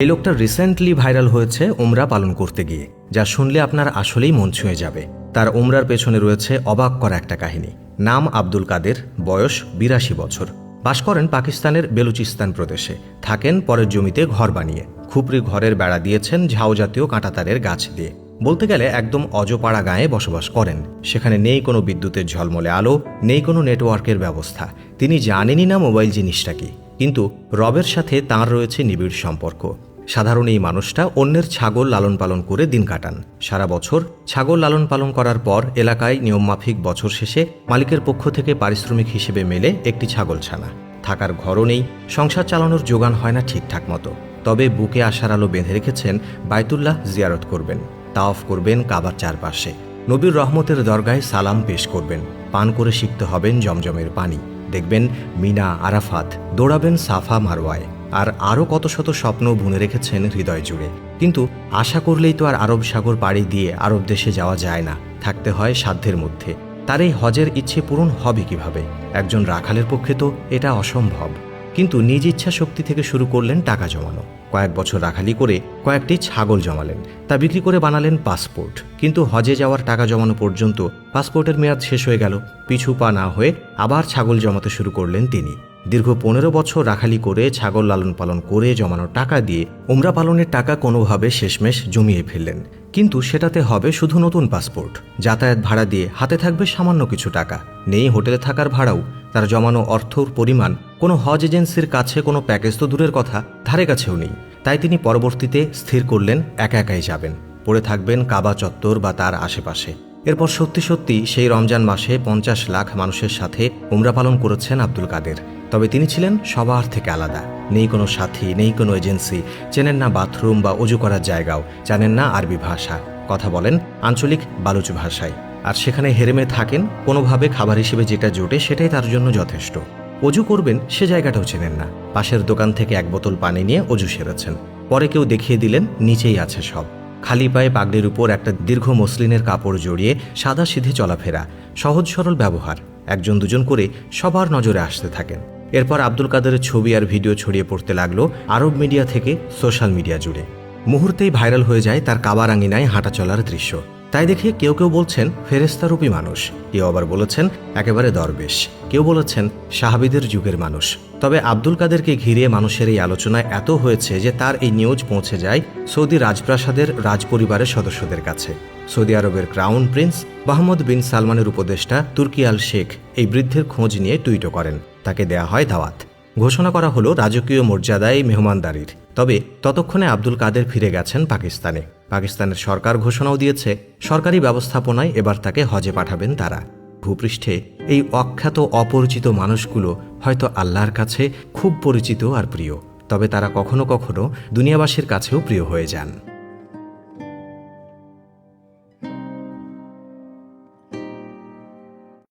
এই লোকটা recently viral হয়েছে উমরা পালন করতে গিয়ে, যা শুনলে আপনার আসলেই মন ছুঁয়ে যাবে। তার উমরার পেছনে রয়েছে অবাক করা একটা কাহিনী। নাম আব্দুল কাদের, বয়স বিরাশি বছর। বাস করেন পাকিস্তানের বেলুচিস্তান প্রদেশে। থাকেন পরের জমিতে ঘর বানিয়ে। খুপরি ঘরের বেড়া দিয়েছেন ঝাউ জাতীয় কাঁটাতারের গাছ দিয়ে। বলতে গেলে একদম অজপাড়া গায়ে বসবাস করেন। সেখানে নেই কোনো বিদ্যুতের ঝলমলে আলো, নেই কোনো নেটওয়ার্কের ব্যবস্থা। তিনি জানেনই না মোবাইল জিনিসটা কি। কিন্তু রবের সাথে তাঁর রয়েছে নিবিড় সম্পর্ক। সাধারণ এই মানুষটা অন্যের ছাগল লালন পালন করে দিন কাটান। সারা বছর ছাগল লালন পালন করার পর এলাকায় নিয়মমাফিক বছর শেষে মালিকের পক্ষ থেকে পারিশ্রমিক হিসেবে মেলে একটি ছাগল ছানা থাকার ঘরও নেই, সংসার চালানোর যোগান হয় না ঠিকঠাক মতো। তবে বুকে আশার আলো বেঁধে রেখেছেন বায়তুল্লাহ জিয়ারত করবেন। তাওফ করবেন কাবার চারপাশে। নবীর রহমতের দরগায় সালাম পেশ করবেন। পান করে শিখতে হবেন জমজমের পানি। দেখবেন মিনা, আরাফাত দৌড়াবেন সাফা মারওয়ায়। আর আরও কত শত স্বপ্ন বুনে রেখেছেন হৃদয় জুড়ে। কিন্তু আশা করলেই তো আর আরব সাগর পাড়ি দিয়ে আরব দেশে যাওয়া যায় না, থাকতে হয় সাধ্যের মধ্যে। তার এই হজের ইচ্ছে পূরণ হবে কীভাবে? একজন রাখালের পক্ষে তো এটা অসম্ভব। কিন্তু নিজ ইচ্ছা শক্তি থেকে শুরু করলেন টাকা জমানো। কয়েক বছর রাখালি করে কয়েকটি ছাগল জমালেন। তা বিক্রি করে বানালেন পাসপোর্ট। কিন্তু হজে যাওয়ার টাকা জমানো পর্যন্ত পাসপোর্টের মেয়াদ শেষ হয়ে গেল। পিছু পা না হয়ে আবার ছাগল জমাতে শুরু করলেন তিনি। দীর্ঘ পনেরো বছর রাখালি করে ছাগল লালন পালন করে জমানো টাকা দিয়ে উমরা পালনের টাকা কোনোভাবে শেষমেশ জমিয়ে ফেললেন। কিন্তু সেটাতে হবে শুধু নতুন পাসপোর্ট। যাতায়াত ভাড়া দিয়ে হাতে থাকবে সামান্য কিছু টাকা। নেই হোটেলে থাকার ভাড়াও। তার জমানো অর্থর পরিমাণ কোনো হজ এজেন্সির কাছে কোনো প্যাকেজ তো দূরের কথা, ধারে কাছেও নেই। তাই তিনি পরবর্তীতে স্থির করলেন, একা একাই যাবেন। পড়ে থাকবেন কাবা চত্বর বা তার আশেপাশে। এরপর সত্যি সত্যি সেই রমজান মাসে পঞ্চাশ লাখ মানুষের সাথে উমরা পালন করেছেন আব্দুল কাদের। তবে তিনি ছিলেন সবার থেকে আলাদা। নেই কোনো সাথী, নেই কোনো এজেন্সি, চেনেন না বাথরুম বা অজু করার জায়গাও, জানেন না আরবি ভাষা। কথা বলেন আঞ্চলিক বালুচ ভাষায়। আর সেখানে হেরেমে থাকেন, কোনোভাবে খাবার হিসেবে যেটা জোটে সেটাই তার জন্য যথেষ্ট। অজু করবেন, সে জায়গাটাও চেনেন না। পাশের দোকান থেকে এক বোতল পানি নিয়ে অজু সেরেছেন। পরে কেউ দেখিয়ে দিলেন, নিচেই আছে সব। খালি পায়ে পাগড়ির উপর একটা দীর্ঘ মসলিনের কাপড় জড়িয়ে সাদা সিধে চলাফেরা, সহজ সরল ব্যবহার। একজন দুজন করে সবার নজরে আসতে থাকেন। এরপর আব্দুল কাদেরের ছবি আর ভিডিও ছড়িয়ে পড়তে লাগল আরব মিডিয়া থেকে সোশ্যাল মিডিয়া জুড়ে। মুহূর্তেই ভাইরাল হয়ে যায় তার কাবার আঙিনায় হাঁটা চলার দৃশ্য। তাই দেখে কেউ কেউ বলছেন ফেরেস্তারূপী মানুষ। কেউ আবার বলেছেন, একেবারে দরবেশ। কেউ বলেছেন, সাহাবিদের যুগের মানুষ। তবে আব্দুল কাদেরকে ঘিরে মানুষের এই আলোচনা এত হয়েছে যে তার এই নিউজ পৌঁছে যায় সৌদি রাজপ্রাসাদের রাজপরিবারের সদস্যদের কাছে। সৌদি আরবের ক্রাউন প্রিন্স মোহাম্মদ বিন সালমানের উপদেষ্টা তুর্কি আল শেখ এই বৃদ্ধের খোঁজ নিয়ে টুইটও করেন। তাকে দেয়া হয় দাওয়াত। ঘোষণা করা হলো রাজকীয় মর্যাদায় মেহমানদারির। তবে ততক্ষণে আব্দুল কাদের ফিরে গেছেন পাকিস্তানে। পাকিস্তানের সরকার ঘোষণাও দিয়েছে, সরকারি ব্যবস্থাপনায় এবার তাকে হজে পাঠাবেন তারা। ভূপৃষ্ঠে এই অখ্যাত অপরিচিত মানুষগুলো হয়তো আল্লাহর কাছে খুব পরিচিত আর প্রিয়, তবে তারা কখনো কখনো দুনিয়াবাসীর কাছেও প্রিয় হয়ে যান।